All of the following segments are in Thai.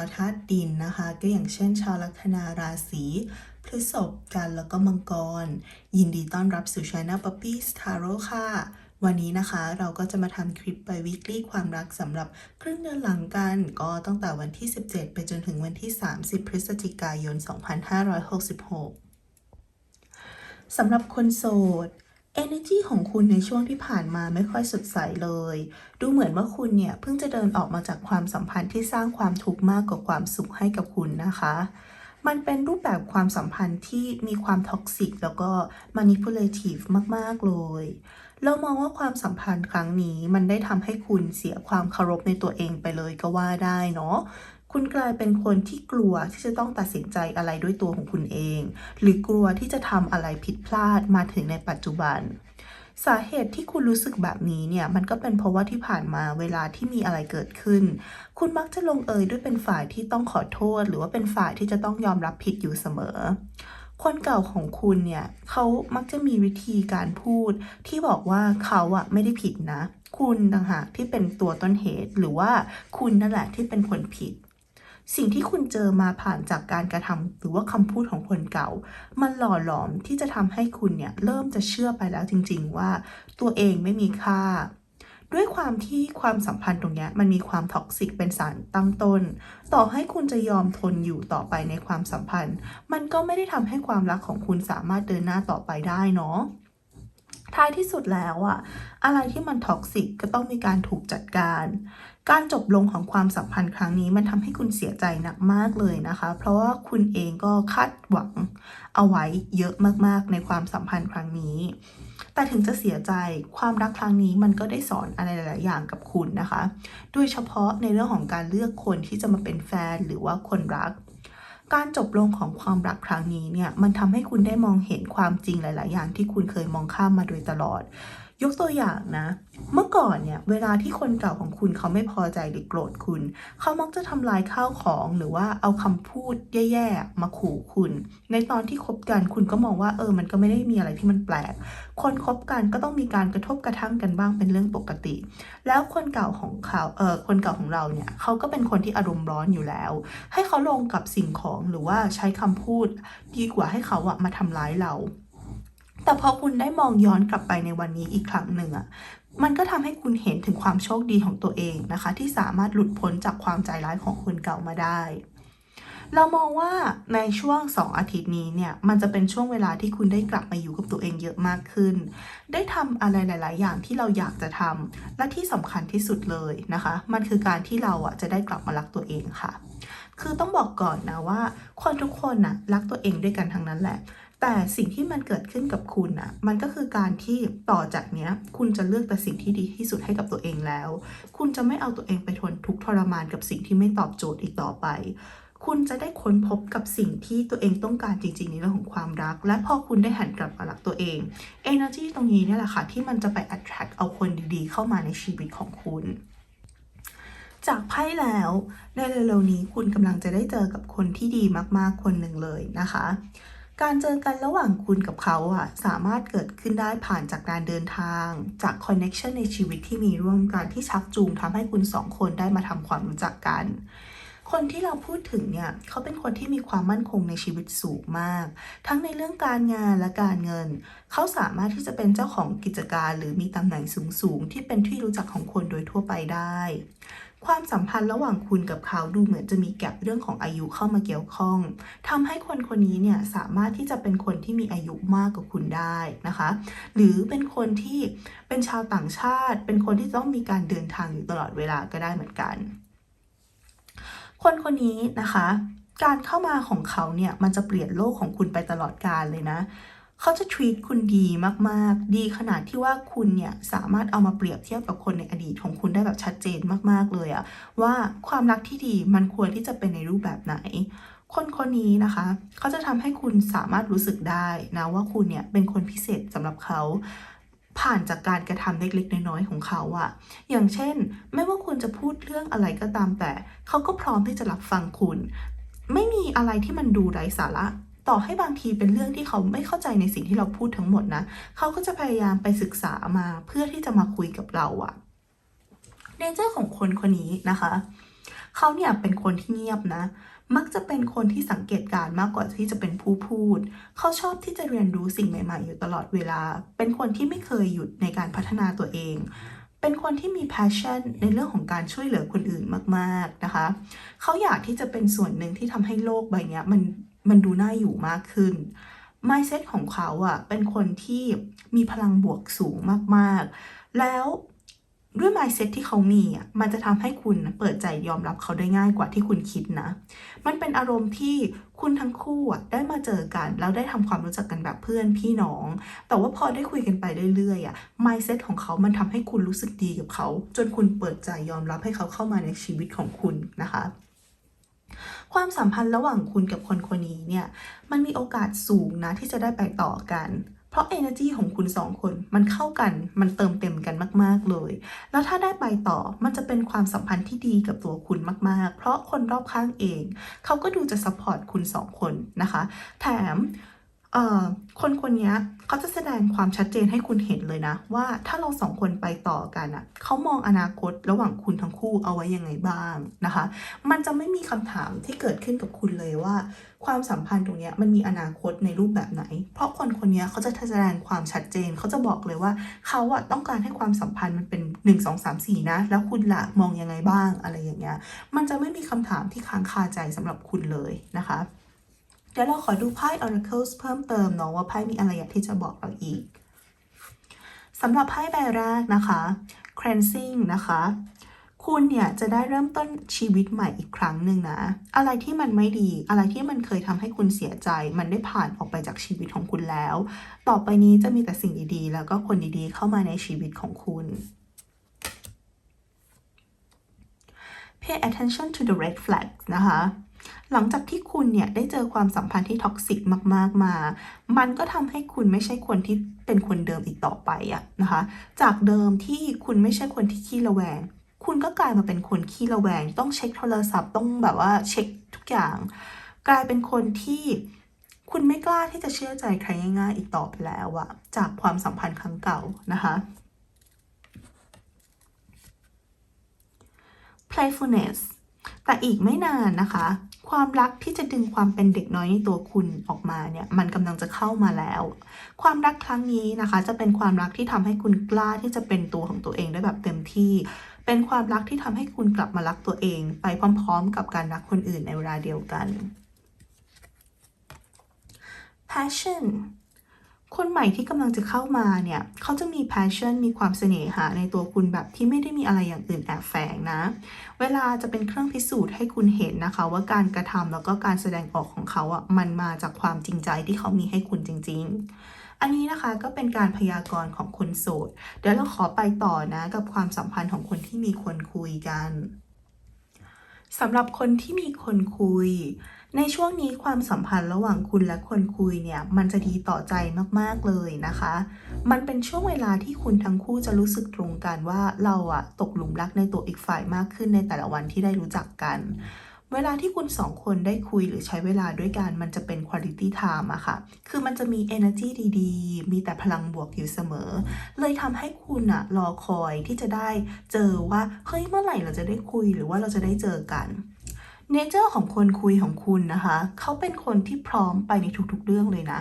าวธาตุดินนะคะ ก็อย่างเช่น ชาวลัคนาราศีพฤษภกันแล้วก็มังกร ยินดีต้อนรับสู่ช anel Puppies Tarot ค่ะ วันนี้นะคะเราก็จะมาทำคลิปไป weekly ความรักสำหรับครึ่งเดือนหลังกัน ก็ตั้งแต่วันที่ 17 ไปจนถึงวันที่ 30 พฤศจิกายน 2566สำหรับคนโสด energy ของคุณในช่วงที่ผ่านมาไม่ค่อยสดใสเลย ดูเหมือนว่าคุณเนี่ยเพิ่งจะเดินออกมาจากความสัมพันธ์ที่สร้างความทุกข์มากกว่าความสุขให้กับคุณนะคะ มันเป็นรูปแบบความสัมพันธ์ที่มีความท็อกซิกแล้วก็ manipulative มาก ๆ เลย เรามองว่าความสัมพันธ์ครั้งนี้มันได้ทำให้คุณเสียความเคารพในตัวเองไปเลยก็ว่าได้เนาะ คุณกลายเป็นคนที่กลัวที่จะต้องตัดสินใจอะไรด้วยตัวของคุณเอง หรือกลัวที่จะทำอะไรผิดพลาดมาถึงในปัจจุบัน สาเหตุที่คุณรู้สึกแบบนี้เนี่ยมันก็เป็นเพราะว่าที่ผ่านมาเวลาที่มีอะไรเกิดขึ้น คุณมักจะลงเอยด้วยเป็นฝ่ายที่ต้องขอโทษ หรือว่าเป็นฝ่ายที่จะต้องยอมรับผิดอยู่เสมอคนเก่าของคุณเนี่ยเขามักจะมีวิธีการพูดที่บอกว่าเขาอะไม่ได้ผิดนะ คุณต่างหากที่เป็นตัวต้นเหตุ หรือว่าคุณนั่นแหละที่เป็นคนผิด สิ่งที่คุณเจอมาผ่านจากการกระทำหรือว่าคำพูดของคนเก่า มันหล่อหลอมที่จะทำให้คุณเนี่ยเริ่มจะเชื่อไปแล้วจริง ๆ ว่าตัวเองไม่มีค่า ด้วยความที่ความสัมพันธ์ตรงเนี้ยมันมีความท็อกซิกเป็นสารตั้งต้น ต่อให้คุณจะยอมทนอยู่ต่อไปในความสัมพันธ์ มันก็ไม่ได้ทำให้ความรักของคุณสามารถเดินหน้าต่อไปได้เนาะ ท้ายที่สุดแล้วอะอะไรที่มันท็อกซิกก็ต้องมีการถูกจัดการ การจบลงของความสัมพันธ์ครั้งนี้มันทำให้คุณเสียใจหนักมากเลยนะคะ เพราะว่าคุณเองก็คาดหวังเอาไว้เยอะมากๆในความสัมพันธ์ครั้งนี้ แต่ถึงจะเสียใจความรักครั้งนี้มันก็ได้สอนอะไรหลายอย่างกับคุณนะคะ โดยเฉพาะในเรื่องของการเลือกคนที่จะมาเป็นแฟนหรือว่าคนรัก การจบลงของความรักครั้งนี้เนี่ยมันทำให้คุณได้มองเห็นความจริงหลาย ๆ อย่างที่คุณเคยมองข้ามมาโดยตลอด ยกตัวอย่างนะ เมื่อก่อนเนี่ยเวลาที่คนเก่าของคุณเขาไม่พอใจหรือโกรธคุณ เขามักจะทำลายข้าวของหรือว่าเอาคำพูดแย่ๆมาขู่คุณ ในตอนที่คบกันคุณก็มองว่าเออมันก็ไม่ได้มีอะไรที่มันแปลก คนคบกันก็ต้องมีการกระทบกระทั่งกันบ้างเป็นเรื่องปกติ แล้วคนเก่าของเขาเออคนเก่าของเราเนี่ยเขาก็เป็นคนที่อารมณ์ร้อนอยู่แล้ว ให้เขาลงกับสิ่งของหรือว่าใช้คำพูด ดีกว่าให้เขาอะมาทำร้ายเรา แต่พอคุณได้มองย้อนกลับไปในวันนี้อีกครั้งหนึ่งอะมันก็ทำให้คุณเห็นถึงความโชคดีของตัวเองนะคะ ที่สามารถหลุดพ้นจากความใจร้ายของคนเก่ามาได้ เรามองว่าในช่วง 2 อาทิตย์นี้เนี่ย มันจะเป็นช่วงเวลาที่คุณได้กลับมาอยู่กับตัวเองเยอะมากขึ้น ได้ทำอะไรหลาย ๆ อย่างที่เราอยากจะทำและที่สำคัญที่สุดเลยนะคะ มันคือการที่เราอะจะได้กลับมารักตัวเองค่ะ คือต้องบอกก่อนนะว่า คนทุกคนน่ะรักตัวเองด้วยกันทั้งนั้นแหละ แต่สิ่งที่มันเกิดขึ้นกับคุณน่ะมันก็คือการที่ต่อจากเนี้ย คุณจะเลือกแต่สิ่งที่ดีที่สุดให้กับตัวเองแล้ว คุณจะไม่เอาตัวเองไปทนทุกทรมานกับสิ่งที่ไม่ตอบโจทย์อีกต่อไป คุณจะได้ค้นพบกับสิ่งที่ตัวเองต้องการจริงๆในเรื่องของความรัก และพอคุณได้หันกลับมารักตัวเอง energy ตรงนี้เนี่ยแหละค่ะที่มันจะไป attract เอาคนดีๆ เข้ามาในชีวิตของคุณจากไพ่แล้วในเร็วๆนี้คุณกำลังจะได้เจอกับคนที่ดีมากๆคนหนึ่งเลยนะคะ การเจอกันระหว่างคุณกับเขาอะสามารถเกิดขึ้นได้ผ่านจากการเดินทาง จากคอนเน็ชันในชีวิตที่มีร่วมกันที่ชักจูงทำให้คุณสองคนได้มาทำความรู้จักกัน คนที่เราพูดถึงเนี่ยเขาเป็นคนที่มีความมั่นคงในชีวิตสูงมาก ทั้งในเรื่องการงานและการเงิน เขาสามารถที่จะเป็นเจ้าของกิจการ หรือมีตำแหน่งสูงๆที่เป็นที่รู้จักของคนโดยทั่วไปได้ ความสัมพันธ์ระหว่างคุณกับเขาดูเหมือนจะมีแกลบเรื่องของอายุเข้ามาเกี่ยวข้องทำให้คนคนนี้เนี่ยสามารถที่จะเป็นคนที่มีอายุมากกว่าคุณได้นะคะ หรือเป็นคนที่เป็นชาวต่างชาติ เป็นคนที่ต้องมีการเดินทางอยู่ตลอดเวลาก็ได้เหมือนกัน คนคนนี้นะคะ การเข้ามาของเขาเนี่ยมันจะเปลี่ยนโลกของคุณไปตลอดกาลเลยนะ เขาจะ treat คุณดีมากๆ ดีขนาดที่ว่าคุณเนี่ยสามารถเอามาเปรียบเทียบกับคนในอดีตของคุณได้แบบชัดเจนมากๆเลยอะว่าความรักที่ดีมันควรที่จะเป็นในรูปแบบไหน คนคนนี้นะคะ เขาจะทำให้คุณสามารถรู้สึกได้นะว่าคุณเนี่ยเป็นคนพิเศษสำหรับเขาผ่านจากการกระทำเล็กๆน้อยๆของเขาอะอย่างเช่น ไม่ว่าคุณจะพูดเรื่องอะไรก็ตามแต่ เขาก็พร้อมที่จะรับฟังคุณ ไม่มีอะไรที่มันดูไร้สาระ ต่อให้บางทีเป็นเรื่องที่เขาไม่เข้าใจในสิ่งที่เราพูดทั้งหมดนะ เขาก็จะพยายามไปศึกษามาเพื่อที่จะมาคุยกับเราอะเนเจอร์ของคนคนนี้นะคะ เขาเนี่ยเป็นคนที่เงียบนะ มักจะเป็นคนที่สังเกตการมากกว่าที่จะเป็นผู้พูด เขาชอบที่จะเรียนรู้สิ่งใหม่ ๆ อยู่ตลอดเวลา เป็นคนที่ไม่เคยหยุดในการพัฒนาตัวเอง เป็นคนที่มี passion ในเรื่องของการช่วยเหลือคนอื่นมาก ๆ นะคะ เขาอยากที่จะเป็นส่วนหนึ่งที่ทำให้โลกใบนี้มัน มันดูน่าอยู่มากขึ้น mindset ของเขาอะเป็นคนที่มีพลังบวกสูงมากๆ แล้วด้วย mindset ที่เขามีอะมันจะทำให้คุณเปิดใจยอมรับเขาได้ง่ายกว่าที่คุณคิดนะ มันเป็นอารมณ์ที่คุณทั้งคู่อะได้มาเจอกัน แล้วได้ทำความรู้จักกันแบบเพื่อนพี่น้อง แต่ว่าพอได้คุยกันไปเรื่อยๆอะ mindset ของเขามันทำให้คุณรู้สึกดีกับเขา จนคุณเปิดใจยอมรับให้เขาเข้ามาในชีวิตของคุณนะคะ ความสัมพันธ์ระหว่างคุณกับคนคนนี้เนี่ย มันมีโอกาสสูงนะที่จะได้ไปต่อกันเพราะ energy ของคุณสองคนมันเข้ากัน มันเติมเต็มกันมาก ๆ เลย แล้วถ้าได้ไปต่อ มันจะเป็นความสัมพันธ์ที่ดีกับตัวคุณมาก ๆ เพราะคนรอบข้างเอง เขาก็ดูจะ support คุณสองคนนะคะ แถม คนคนนี้เขาจะแสดงความชัดเจนให้คุณเห็นเลยนะ ว่าถ้าเราสองคนไปต่อกันอะเขามองอนาคตระหว่างคุณทั้งคู่เอาไว้ยังไงบ้างนะคะ มันจะไม่มีคำถามที่เกิดขึ้นกับคุณเลยว่า ความสัมพันธ์ตรงนี้มันมีอนาคตในรูปแบบไหน เพราะคนคนนี้เขาจะแสดงความชัดเจนเขาจะบอกเลยว่าเขาอะต้องการให้ความสัมพันธ์มันเป็น 1 2 3 4 นะ แล้วคุณละมองยังไงบ้างอะไรอย่างเงี้ยมันจะไม่มีคำถามที่ค้างคาใจสำหรับคุณเลยนะคะ เดี๋ยวเราขอดูไพ่ Oracles เพิ่มเติมเนาะว่าไพ่มีอะไรอยากที่จะบอกเราอีกสำหรับไพ่ใบแรกนะคะ cleansing นะคะ คุณเนี่ยจะได้เริ่มต้นชีวิตใหม่อีกครั้งหนึ่งนะ อะไรที่มันไม่ดี อะไรที่มันเคยทำให้คุณเสียใจ มันได้ผ่านออกไปจากชีวิตของคุณแล้ว ต่อไปนี้จะมีแต่สิ่งดีๆ แล้วก็คนดีๆ เข้ามาในชีวิตของคุณ pay attention to the red flags นะคะ หลังจากที่คุณเนี่ยได้เจอความสัมพันธ์ที่ท็อกซิกมากๆมา มันก็ทำให้คุณไม่ใช่คนที่เป็นคนเดิมอีกต่อไปอะนะคะ จากเดิมที่คุณไม่ใช่คนที่ขี้ระแวง คุณก็กลายมาเป็นคนขี้ระแวง ต้องเช็คโทรศัพท์ ต้องแบบว่าเช็คทุกอย่าง กลายเป็นคนที่คุณไม่กล้าที่จะเชื่อใจใครง่ายๆ อีกต่อไปแล้วอะจากความสัมพันธ์ครั้งเก่านะคะ playfulness แต่อีกไม่นานนะคะ ความรักที่จะดึงความเป็นเด็กน้อยในตัวคุณออกมาเนี่ยมันกำลังจะเข้ามาแล้ว ความรักครั้งนี้นะคะ จะเป็นความรักที่ทำให้คุณกล้าที่จะเป็นตัวของตัวเองได้แบบเต็มที่ เป็นความรักที่ทำให้คุณกลับมารักตัวเอง ไปพร้อม ๆ กับการรักคนอื่นในเวลาเดียวกัน passion คนใหม่ที่กำลังจะเข้ามาเนี่ยเขาจะมี passion มีความเสน่หาในตัวคุณแบบที่ไม่ได้มีอะไรอย่างอื่นแอบแฝงนะ เวลาจะเป็นเครื่องพิสูจน์ให้คุณเห็นนะคะ ว่าการกระทำแล้วก็การแสดงออกของเขาอะมันมาจากความจริงใจที่เขามีให้คุณจริง ๆอันนี้นะคะก็เป็นการพยากรณ์ของคนโสด เดี๋ยวเราขอไปต่อนะกับความสัมพันธ์ของคนที่มีคนคุยกันสำหรับคนที่มีคนคุย ในช่วงนี้ความสัมพันธ์ระหว่างคุณและคนคุยเนี่ยมันจะดีต่อใจมากๆเลยนะคะ มันเป็นช่วงเวลาที่คุณทั้งคู่จะรู้สึกตรงกันว่าเราอะตกหลุมรักในตัวอีกฝ่ายมากขึ้นในแต่ละวันที่ได้รู้จักกัน เวลาที่คุณสองคนได้คุยหรือใช้เวลาด้วยกันมันจะเป็น quality time อะค่ะ คือมันจะมี energy ดีๆ มีแต่พลังบวกอยู่เสมอ เลยทำให้คุณอะรอคอยที่จะได้เจอว่าเฮ้ยเมื่อไหร่เราจะได้คุยหรือว่าเราจะได้เจอกัน เนเจอร์ของคนคุยของคุณนะคะ เขาเป็นคนที่พร้อมไปในทุกๆเรื่องเลยนะ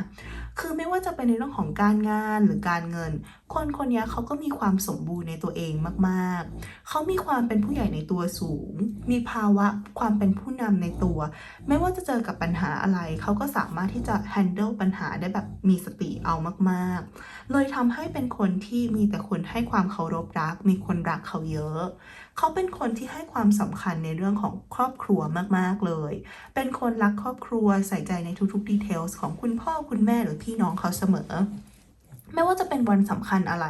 คือไม่ว่าจะเป็นในเรื่องของการงานหรือการเงิน คนคนนี้เขาก็มีความสมบูรณ์ในตัวเองมากๆ เขามีความเป็นผู้ใหญ่ในตัวสูง มีภาวะความเป็นผู้นำในตัว ไม่ว่าจะเจอกับปัญหาอะไร เขาก็สามารถที่จะ handle ปัญหาได้แบบมีสติเอามากๆ เลยทำให้เป็นคนที่มีแต่คนให้ความเคารพรัก มีคนรักเขาเยอะ เขาเป็นคนที่ให้ความสำคัญในเรื่องของครอบครัวมาก ๆ เลย เป็นคนรักครอบครัวใส่ใจในทุกๆดีเทลของคุณพ่อคุณแม่หรือพี่น้องเขาเสมอ ไม่ว่าจะเป็นวันสำคัญอะไร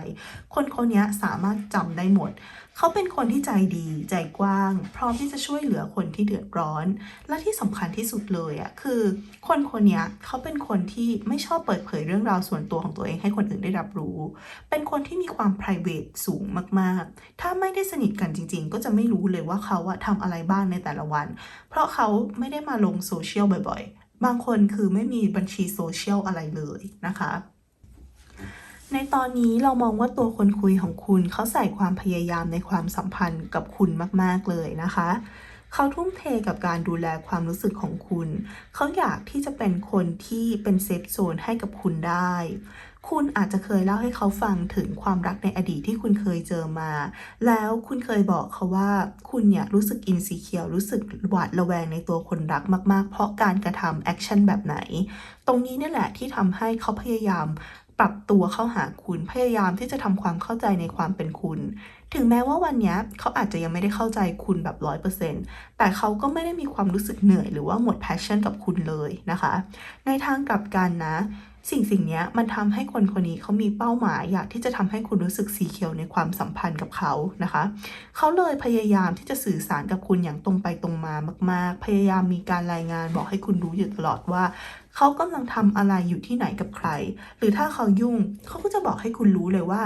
คนคนนี้สามารถจำได้หมด เขาเป็นคนที่ใจดี ใจกว้าง พร้อมที่จะช่วยเหลือคนที่เดือดร้อน และที่สำคัญที่สุดเลยอะ่ะคือ คนคนนี้เขาเป็นคนที่ไม่ชอบเปิดเผยเรื่องราวส่วนตัวของตัวเองให้คนอื่นได้รับรู้ เป็นคนที่มีความ p r i v a t สูงมากๆ ถ้าไม่ได้สนิทกันจริง ๆ ก็จะไม่รู้เลยว่าเขาอะทำอะไรบ้างในแต่ละวัน เพราะเขาไม่ได้มาลงโซเชียลบ่อยๆ บางคนคือไม่มีบัญชีโซเชียลอะไรเลยนะคะ ในตอนนี้เรามองว่าตัวคนคุยของคุณเขาใส่ความพยายามในความสัมพันธ์กับคุณมากๆเลยนะคะ เขาทุ่มเทกับการดูแลความรู้สึกของคุณ เขาอยากที่จะเป็นคนที่เป็นเซฟโซนให้กับคุณได้ คุณอาจจะเคยเล่าให้เขาฟังถึงความรักในอดีตที่คุณเคยเจอมา แล้วคุณเคยบอกเขาว่าคุณเนี่ยรู้สึกอินซีเคียวรู้สึกหวาดระแวงในตัวคนรักมาก ๆ เพราะการกระทำแอคชั่นแบบไหน ตรงนี้นี่แหละที่ทำให้เขาพยายาม ปรับตัวเข้าหาคุณพยายามที่จะทำความเข้าใจในความเป็นคุณ ถึงแม้ว่าวันนี้เขาอาจจะยังไม่ได้เข้าใจคุณแบบร้อยเปอร์เซ็นต์แต่เขาก็ไม่ได้มีความรู้สึกเหนื่อยหรือว่าหมดแพชชั่นกับคุณเลยนะคะ ในทางกลับกันนะ สิ่งสิ่งเนี้ยมันทำให้คนคนนี้เขามีเป้าหมาย อยากที่จะทำให้คุณรู้สึกสีเขียวในความสัมพันธ์กับเขานะคะ เขาเลยพยายามที่จะสื่อสารกับคุณอย่างตรงไปตรงมามาก ๆ พยายามมีการรายงานบอกให้คุณรู้อยู่ตลอดว่าเขากำลังทำอะไรอยู่ที่ไหนกับใคร หรือถ้าเขายุ่งเขาก็จะบอกให้คุณรู้เลยว่า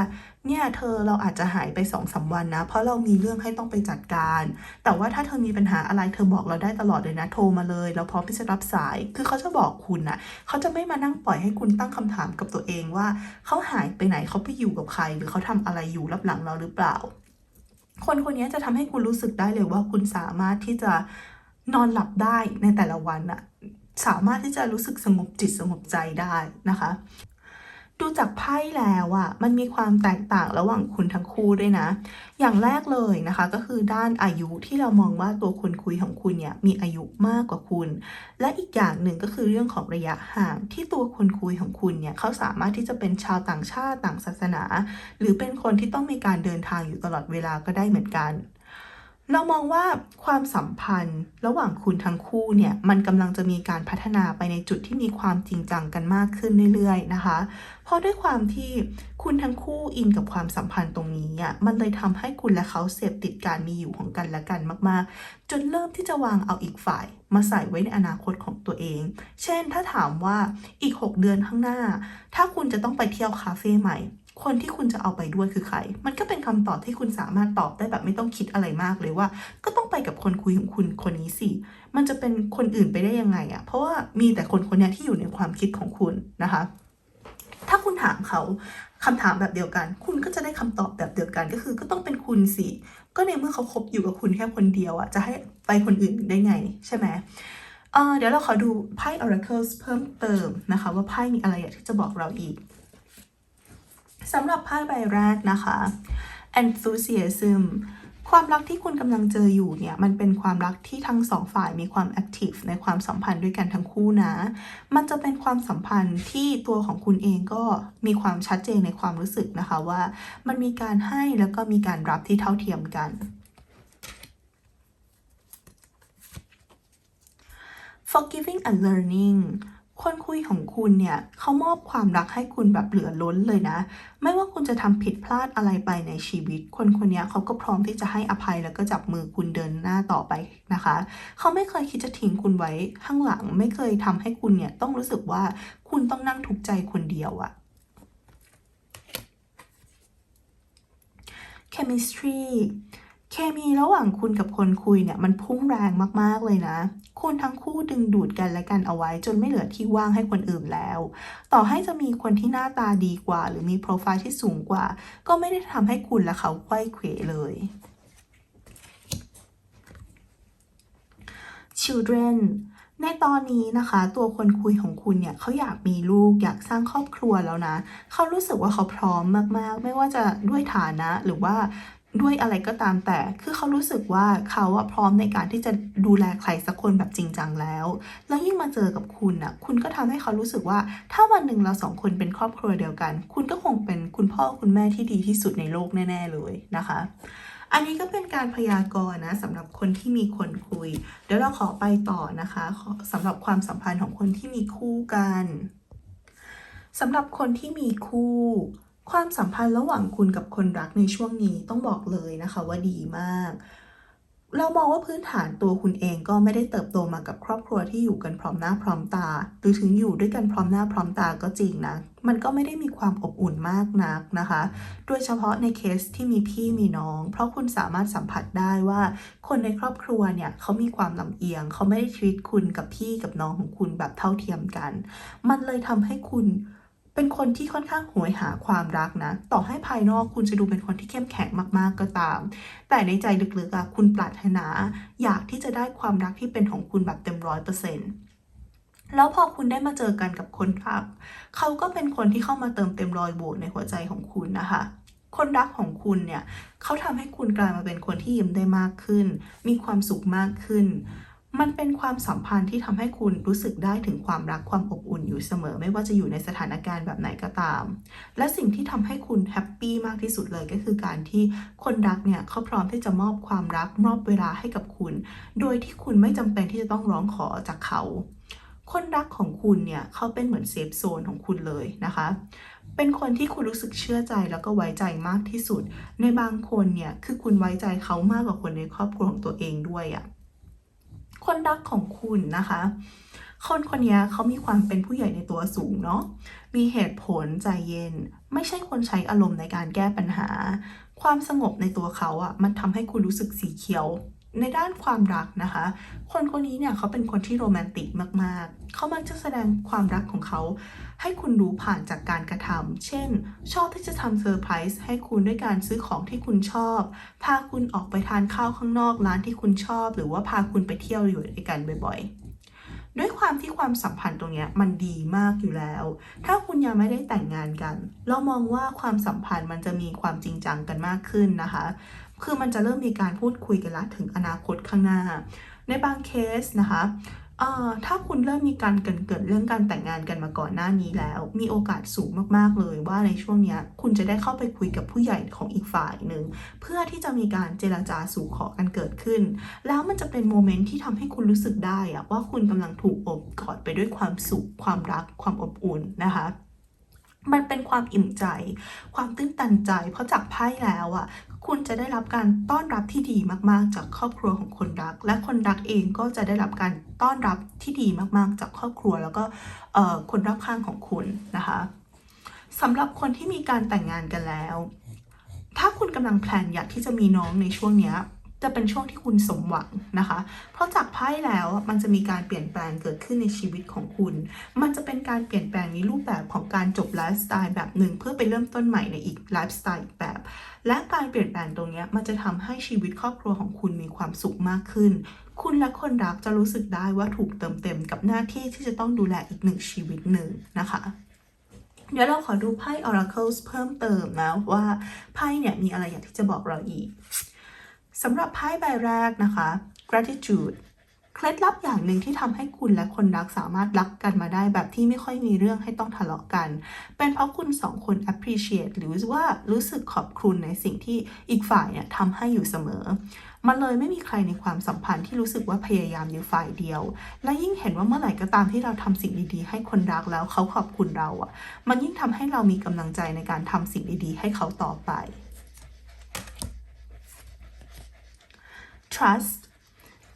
เนี่ยเธอเราอาจจะหายไปสองสาวันนะ เพราะเรามีเรื่องให้ต้องไปจัดการ แต่ว่าถ้าเธอมีปัญหาอะไรเธอบอกเราได้ตลอดเลยนะโทรมาเลย เราพร้อมที่จะรับสาย คือเขาจะบอกคุณนะเขาจะไม่มานั่งปล่อยให้คุณตั้งคำถามกับตัวเองว่าเขาหายไปไหนเขาไปอยู่กับใคร หรือเขาทำอะไรอยู่รับหลังเราหรือเปล่า คนคนนี้จะทำให้คุณรู้สึกได้เลยว่าคุณสามารถที่จะนอนหลับได้ในแต่ละวันอะสามารถที่จะรู้สึกสงบจิตสงบใจได้นะคะ ดูจากไพ่แล้วอะมันมีความแตกต่างระหว่างคุณทั้งคู่ด้วยนะ อย่างแรกเลยนะคะ ก็คือด้านอายุที่เรามองว่าตัวคนคุยของคุณเนี่ยมีอายุมากกว่าคุณ และอีกอย่างหนึ่งก็คือเรื่องของระยะห่างที่ตัวคนคุยของคุณเนี่ยเขาสามารถที่จะเป็นชาวต่างชาติต่างศาสนา หรือเป็นคนที่ต้องมีการเดินทางอยู่ตลอดเวลาก็ได้เหมือนกัน เรามองว่าความสัมพันธ์ระหว่างคุณทั้งคู่เนี่ยมันกำลังจะมีการพัฒนาไปในจุดที่มีความจริงจังกันมากขึ้นเรื่อยๆนะคะ เพราะด้วยความที่คุณทั้งคู่อินกับความสัมพันธ์ตรงนี้อะมันเลยทำให้คุณและเขาเสพติดการมีอยู่ของกันและกันมากๆ จนเริ่มที่จะวางเอาอีกฝ่าย มาใส่ไว้ในอนาคตของตัวเอง เช่นถ้าถามว่าอีก 6 เดือนข้างหน้า ถ้าคุณจะต้องไปเที่ยวคาเฟ่ใหม่ คนที่คุณจะเอาไปด้วยคือใคร มันก็เป็นคำตอบที่คุณสามารถตอบได้แบบไม่ต้องคิดอะไรมากเลยว่า ก็ต้องไปกับคนคุยของคุณคนนี้สิ มันจะเป็นคนอื่นไปได้ยังไงอะเพราะว่ามีแต่คนคนนี้ที่อยู่ในความคิดของคุณนะคะ ถ้าคุณถามเขาคำถามแบบเดียวกัน คุณก็จะได้คำตอบแบบเดียวกันก็คือ ก็ต้องเป็นคุณสิ ก็ในเมื่อเขาคบอยู่กับคุณแค่คนเดียวอะจะให้ไปคนอื่นได้ไง ใช่ไหมเเดี๋ยวเราขอดูไพ่ oracles เพิ่มเติมนะคะ ว่าไพ่มีอะไรที่จะบอกเราอีก สำหรับไพ่ใบแรกนะคะ enthusiasm ความรักที่คุณกำลังเจออยู่เนี่ยมันเป็นความรักที่ทั้งสองฝ่ายมีความ active ในความสัมพันธ์ด้วยกันทั้งคู่นะ มันจะเป็นความสัมพันธ์ที่ตัวของคุณเองก็มีความชัดเจนในความรู้สึกนะคะว่า มันมีการให้แล้วก็มีการรับที่เท่าเทียมกัน forgiving and learning คนคุยของคุณเนี่ยเขามอบความรักให้คุณแบบเหลือล้นเลยนะ ไม่ว่าคุณจะทำผิดพลาดอะไรไปในชีวิต คนคนนี้เขาก็พร้อมที่จะให้อภัยแล้วก็จับมือคุณเดินหน้าต่อไปนะคะ เขาไม่เคยคิดจะทิ้งคุณไว้ข้างหลัง ไม่เคยทำให้คุณเนี่ยต้องรู้สึกว่าคุณต้องนั่งทุกข์ใจคนเดียวอะ chemistry เคมีระหว่างคุณกับคนคุยเนี่ยมันพุ่งแรงมากๆเลยนะ คุณทั้งคู่ดึงดูดกันและกันเอาไว้ จนไม่เหลือที่ว่างให้คนอื่นแล้ว ต่อให้จะมีคนที่หน้าตาดีกว่า หรือมีโปรไฟล์ที่สูงกว่า ก็ไม่ได้ทำให้คุณและเขาไขว้เขวเลย children ในตอนนี้นะคะ ตัวคนคุยของคุณเนี่ยเขาอยากมีลูกอยากสร้างครอบครัวแล้วนะ เขารู้สึกว่าเขาพร้อมมากๆ ไม่ว่าจะด้วยฐานะหรือว่า ด้วยอะไรก็ตามแต่ คือเขารู้สึกว่าเขาอะพร้อมในการที่จะดูแลใครสักคนแบบจริงจังแล้ว แล้วยิ่งมาเจอกับคุณอะคุณก็ทำให้เขารู้สึกว่า ถ้าวันหนึ่งเราสองคนเป็นครอบครัวเดียวกัน คุณก็คงเป็นคุณพ่อคุณแม่ที่ดีที่สุดในโลกแน่ ๆ เลยนะคะ อันนี้ก็เป็นการพยากรณ์นะสำหรับคนที่มีคนคุย เดี๋ยวเราขอไปต่อนะคะสำหรับความสัมพันธ์ของคนที่มีคู่กันสำหรับคนที่มีคู่ ความสัมพันธ์ระหว่างคุณกับคนรักในช่วงนี้ต้องบอกเลยนะคะว่าดีมาก เรามองว่าพื้นฐานตัวคุณเองก็ไม่ได้เติบโตมากับครอบครัวที่อยู่กันพร้อมหน้าพร้อมตา หรือถึงอยู่ด้วยกันพร้อมหน้าพร้อมตาก็จริงนะ มันก็ไม่ได้มีความอบอุ่นมากนักนะคะ โดยเฉพาะในเคสที่มีพี่มีน้อง เพราะคุณสามารถสัมผัสได้ว่า คนในครอบครัวเนี่ยเขามีความลำเอียง เขาไม่ได้ชีวิตคุณกับพี่กับน้องของคุณแบบเท่าเทียมกัน มันเลยทำให้คุณ เป็นคนที่ค่อนข้างโหยหาความรักนะ ต่อให้ภายนอกคุณจะดูเป็นคนที่เข้มแข็งมากๆก็ตาม แต่ในใจลึกๆอะคุณปรารถนา อยากที่จะได้ความรักที่เป็นของคุณแบบเต็มร้อยเปอร์เซ็นต์แล้วพอคุณได้มาเจอกันกับคนรัก เขาก็เป็นคนที่เข้ามาเติมเต็มรอยโหว่ในหัวใจของคุณนะคะ คนรักของคุณเนี่ยเขาทำให้คุณกลายมาเป็นคนที่ยิ้มได้มากขึ้น มีความสุขมากขึ้น มันเป็นความสัมพันธ์ที่ทำให้คุณรู้สึกได้ถึงความรักความอบอุ่นอยู่เสมอ ไม่ว่าจะอยู่ในสถานการณ์แบบไหนก็ตาม และสิ่งที่ทำให้คุณแฮปปี้มากที่สุดเลยก็คือการที่คนรักเนี่ยเขาพร้อมที่จะมอบความรักมอบเวลาให้กับคุณ โดยที่คุณไม่จำเป็นที่จะต้องร้องขอจากเขา คนรักของคุณเนี่ยเขาเป็นเหมือนเซฟโซนของคุณเลยนะคะเป็นคนที่คุณรู้สึกเชื่อใจแล้วก็ไว้ใจมากที่สุด ในบางคนเนี่ยคือคุณไว้ใจเขามากกว่าคนในครอบครัวของตัวเองด้วยอะ่ะ คนรักของคุณนะคะ คนคนนี้เขามีความเป็นผู้ใหญ่ในตัวสูงเนาะมีเหตุผลใจเย็น ไม่ใช่คนใช้อารมณ์ในการแก้ปัญหา ความสงบในตัวเขาอะ่ะมันทำให้คุณรู้สึกสีเขียวในด้านความรักนะคะ คนคนนี้เนี่ยเขาเป็นคนที่โรแมนติกมาก ๆ เขามักจะแสดงความรักของเขา ให้คุณรู้ผ่านจากการกระทำ เช่น ชอบที่จะทำเซอร์ไพรส์ให้คุณด้วยการซื้อของที่คุณชอบ พาคุณออกไปทานข้าวข้างนอกร้านที่คุณชอบ หรือว่าพาคุณไปเที่ยวอยู่ด้วยกันบ่อยๆ ด้วยความที่ความสัมพันธ์ตรงนี้มันดีมากอยู่แล้ว ถ้าคุณยังไม่ได้แต่งงานกัน เรามองว่าความสัมพันธ์มันจะมีความจริงจังกันมากขึ้นนะคะ คือมันจะเริ่มมีการพูดคุยกันละถึงอนาคตข้างหน้า ในบางเคสนะคะ เอ่อถ้าคุณเริ่มมีการเกิดเกิดเรื่องการแต่งงานกันมาก่อนหน้านี้แล้ว มีโอกาสสูงมากๆเลยว่าในช่วงเนี้ยคุณจะได้เข้าไปคุยกับผู้ใหญ่ของอีกฝ่ายหนึ่งเพื่อที่จะมีการเจรจาสู่ขอกันเกิดขึ้น แล้วมันจะเป็นโมเมนต์ที่ทำให้คุณรู้สึกได้อะว่าคุณกำลังถูกอบกอดไปด้วยความสุขความรักความอบอุ่นนะคะ มันเป็นความอิ่มใจ ความตื้นตันใจ เพราะจากไพ่แล้วอะคุณจะได้รับการต้อนรับที่ดีมากๆ จากครอบครัวของคนรัก และคนรักเองก็จะได้รับการต้อนรับที่ดีมากๆ จากครอบครัวแล้วก็คนรอบข้างของคุณนะคะสำหรับคนที่มีการแต่งงานกันแล้ว ถ้าคุณกำลังแพลนอยากที่จะมีน้องในช่วงเนี้ย จะเป็นช่วงที่คุณสมหวังนะคะ เพราะจากไพ่แล้วมันจะมีการเปลี่ยนแปลงเกิดขึ้นในชีวิตของคุณ มันจะเป็นการเปลี่ยนแปลงในรูปแบบของการจบไลฟ์สไตล์แบบหนึ่ง เพื่อไปเริ่มต้นใหม่ในอีกไลฟ์สไตล์อีกแบบ และการเปลี่ยนแปลงตรงนี้มันจะทำให้ชีวิตครอบครัวของคุณมีความสุขมากขึ้น คุณและคนรักจะรู้สึกได้ว่าถูกเติมเต็มกับหน้าที่ที่จะต้องดูแลอีกหนึ่งชีวิตหนึ่งนะคะเดี๋ยวเราขอดูไพ่ Oracles เพิ่มเติมนะว่าไพ่เนี่ยมีอะไรอยากที่จะบอกเราอีก สำหรับไพ่ใบแรกนะคะ gratitude เคล็ดลับอย่างหนึ่งที่ทำให้คุณและคนรักสามารถรักกันมาได้แบบที่ไม่ค่อยมีเรื่องให้ต้องทะเลาะกัน เป็นเพราะคุณสองคน appreciate หรือว่ารู้สึกขอบคุณในสิ่งที่อีกฝ่ายเนี่ยทำให้อยู่เสมอ มันเลยไม่มีใครในความสัมพันธ์ที่รู้สึกว่าพยายามอยู่ฝ่ายเดียว และยิ่งเห็นว่าเมื่อไหร่ก็ตามที่เราทำสิ่งดีๆ ให้คนรักแล้วเขาขอบคุณเราอะ มันยิ่งทำให้เรามีกำลังใจในการทำสิ่งดีๆ ให้เขาต่อไป trust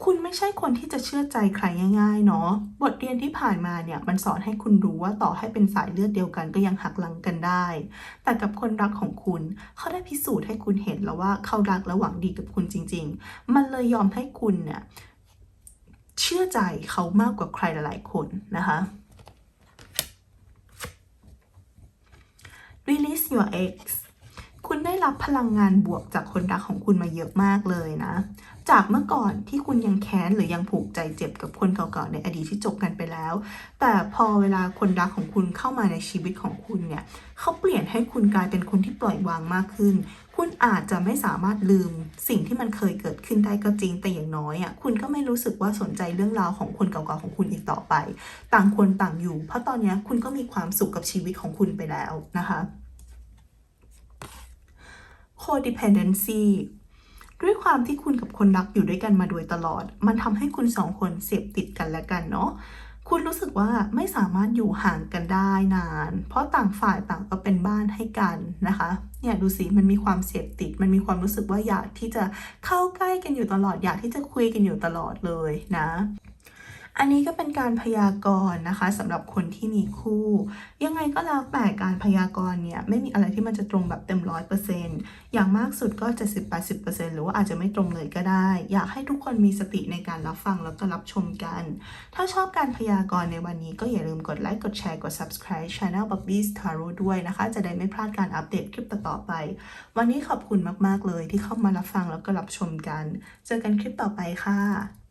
คุณไม่ใช่คนที่จะเชื่อใจใครง่ายๆเนาะ บทเรียนที่ผ่านมาเนี่ยมันสอนให้คุณรู้ว่าต่อให้เป็นสายเลือดเดียวกันก็ยังหักหลังกันได้ แต่กับคนรักของคุณเขาได้พิสูจน์ให้คุณเห็นแล้วว่าเขารักและหวังดีกับคุณจริง ๆ มันเลยยอมให้คุณเนี่ยเชื่อใจเขามากกว่าใครหลายๆคนนะคะ release your ex คุณได้รับพลังงานบวกจากคนรักของคุณมาเยอะมากเลยนะ จากเมื่อก่อนที่คุณยังแค้นหรือยังผูกใจเจ็บกับคนเก่าๆในอดีตที่จบกันไปแล้ว แต่พอเวลาคนรักของคุณเข้ามาในชีวิตของคุณเนี่ยเขาเปลี่ยนให้คุณกลายเป็นคนที่ปล่อยวางมากขึ้น คุณอาจจะไม่สามารถลืมสิ่งที่มันเคยเกิดขึ้นได้ก็จริง แต่อย่างน้อยอะคุณก็ไม่รู้สึกว่าสนใจเรื่องราวของคนเก่าๆของคุณอีกต่อไป ต่างคนต่างอยู่ เพราะตอนนี้คุณก็มีความสุขกับชีวิตของคุณไปแล้วนะคะ codependency ด้วยความที่คุณกับคนรักอยู่ด้วยกันมาโดยตลอด มันทำให้คุณสองคนเสพติดกันและกันเนาะคุณรู้สึกว่าไม่สามารถอยู่ห่างกันได้นาน เพราะต่างฝ่ายต่างก็เป็นบ้านให้กันนะคะ เนี่ยดูสิมันมีความเสพติด มันมีความรู้สึกว่าอยากที่จะเข้าใกล้กันอยู่ตลอด อยากที่จะคุยกันอยู่ตลอดเลยนะ อันนี้ก็เป็นการพยากรณ์นะคะสำหรับคนที่มีคู่ ยังไงก็แล้วแต่การพยากรณ์เนี่ยไม่มีอะไรที่มันจะตรงแบบเต็มร้อยเปอร์เซ็นต์อย่างมากสุดก็70-80%หรือว่าอาจจะไม่ตรงเลยก็ได้ อยากให้ทุกคนมีสติในการรับฟังแล้วก็รับชมกัน ถ้าชอบการพยากรณ์ในวันนี้ก็อย่าลืมกดไลค์กดแชร์กด subscribe channel Bobby's Tarot ด้วยนะคะ จะได้ไม่พลาดการอัปเดตคลิปต่อไป วันนี้ขอบคุณมากๆเลยที่เข้ามารับฟังแล้วก็รับชมกัน เจอกันคลิปต่อไปค่ะ